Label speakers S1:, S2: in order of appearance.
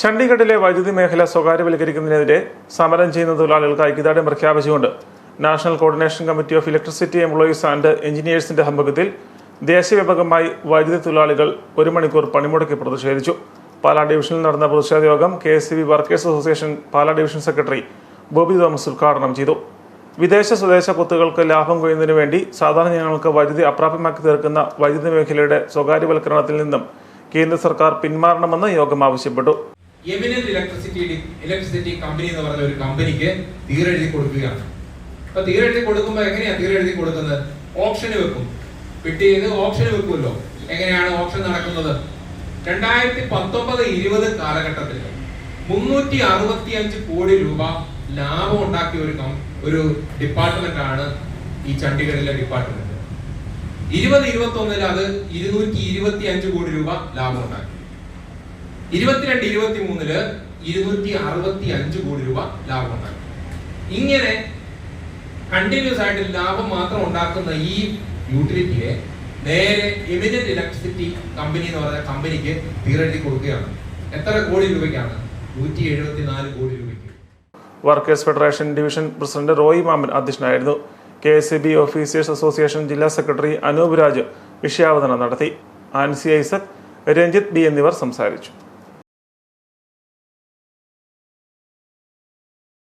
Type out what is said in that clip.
S1: ചണ്ഡീഗഡിലെ വൈദ്യുതി മേഖല സ്വകാര്യവൽക്കരിക്കുന്നതിനെതിരെ സമരം ചെയ്യുന്ന തൊഴിലാളികൾക്ക് ഐക്യദാർഢ്യം പ്രഖ്യാപിച്ചുകൊണ്ട് national coordination committee of electricity employees and എഞ്ചിനീയേഴ്സിന്റെ ആഭിമുഖ്യത്തിൽ ദേശീയവ്യാപകമായി വൈദ്യുതി തൊഴിലാളികൾ ഒരു മണിക്കൂർ പണിമുടക്കി പ്രതിഷേധിച്ചു. പാലാ ഡിവിഷനിൽ നടന്ന പ്രതിഷേധ യോഗം K S B workers association Pala division secretary Bobby Thomas ഉദ്ഘാടനം ചെയ്തു. വിദേശ സ്വദേശ കുത്തുകൾക്ക് ലാഭം കൊയ്യുന്നതിനു വേണ്ടി സാധാരണ ജനങ്ങൾക്ക് വൈദ്യുതി അപ്രാപ്യമാക്കി തീർക്കുന്ന വൈദ്യുതി മേഖലയുടെ സ്വകാര്യവൽക്കരണത്തിൽ നിന്നും കേന്ദ്ര സർക്കാർ പിന്മാറണമെന്ന് യോഗം ആവശ്യപ്പെട്ടു.
S2: എമിനന്റ് ഇലക്ട്രിസിറ്റി ഇലക്ട്രിസിറ്റി കമ്പനി എന്ന് പറഞ്ഞ ഒരു കമ്പനിക്ക് തീരെഴുതി കൊടുക്കുകയാണ്. അപ്പൊ തീരെഴുതി കൊടുക്കുമ്പോൾ എങ്ങനെയാ തീരെഴുതി കൊടുക്കുന്നത്? ഓപ്ഷന് വെക്കും. പെട്ടി ചെയ്ത് ഓപ്ഷന് വെക്കുമല്ലോ. എങ്ങനെയാണ് ഓപ്ഷൻ നടക്കുന്നത്? രണ്ടായിരത്തി പത്തൊമ്പത് ഇരുപത് കാലഘട്ടത്തിൽ മുന്നൂറ്റി അറുപത്തി അഞ്ച് കോടി രൂപ ലാഭം ഉണ്ടാക്കിയ ഒരു ഒരു ഡിപ്പാർട്ട്മെന്റ് ആണ് ഈ ചണ്ഡീഗഡിലെ ഡിപ്പാർട്ട്മെന്റ് ഇരുപത് ഇരുപത്തി ഒന്നിൽ അത് ഇരുന്നൂറ്റി ഇരുപത്തി അഞ്ച് കോടി രൂപ ലാഭം ഉണ്ടാക്കി. ഇരുപത്തിരണ്ട് ഇരുപത്തി മൂന്നിൽ ഇരുന്നൂറ്റി അറുപത്തി അഞ്ച് കോടി രൂപ ലാഭം ഉണ്ടാക്കി ഇങ്ങനെ കണ്ടിന്യൂസ് ആയിട്ട് ലാഭം മാത്രം ഉണ്ടാക്കുന്ന ഈ യൂട്ടിലിറ്റിയെ നേരെ എമിനന്റ് ഇലക്ട്രിസിറ്റി കമ്പനി എന്ന് പറയുന്ന കമ്പനിക്ക് തീരെഴുതി കൊടുക്കുകയാണ്. എത്ര കോടി രൂപയ്ക്കാണ്? നൂറ്റി എഴുപത്തി നാല് കോടി രൂപയ്ക്ക്.
S1: Workers federation division president Roy Maman അധ്യക്ഷനായിരുന്നു. K S C B officers association ജില്ലാ സെക്രട്ടറി അനൂപ് രാജ് വിഷയാവതരണം നടത്തി. ആൻസി ഐസക് രഞ്ജിത്ത് ബി എന്നിവർ സംസാരിച്ചു.